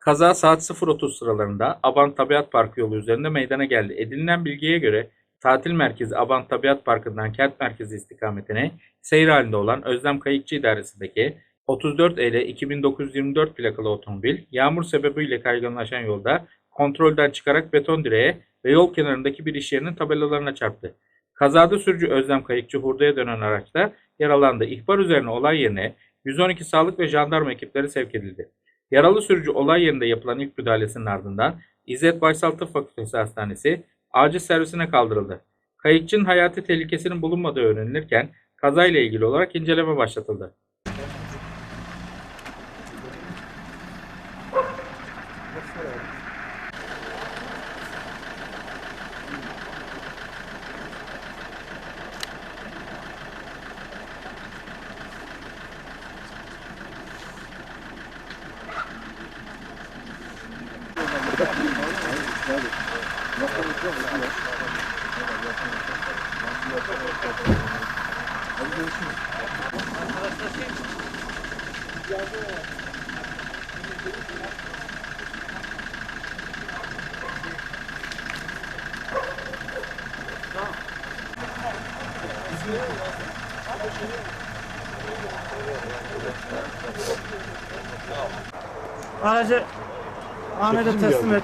Kaza saat 0.30 sıralarında Abant Tabiat Parkı yolu üzerinde meydana geldi. Edinilen bilgiye göre tatil merkezi Abant Tabiat Parkı'ndan kent merkezi istikametine seyir halinde olan Özlem Kayıkçı İdaresi'ndeki 34 EL 2924 plakalı otomobil yağmur sebebiyle kayganlaşan yolda kontrolden çıkarak beton direğe ve yol kenarındaki bir iş yerinin tabelalarına çarptı. Kazada sürücü Özlem Kayıkçı hurdaya dönen araçta yaralandı. İhbar üzerine olay yerine 112 sağlık ve jandarma ekipleri sevk edildi. Yaralı sürücü olay yerinde yapılan ilk müdahalesinin ardından İzzet Baysal Tıp Fakültesi Hastanesi acil servisine kaldırıldı. Kayıkçının hayati tehlikesinin bulunmadığı öğrenilirken kazayla ilgili olarak inceleme başlatıldı. Aracı Ahmet'e teslim et.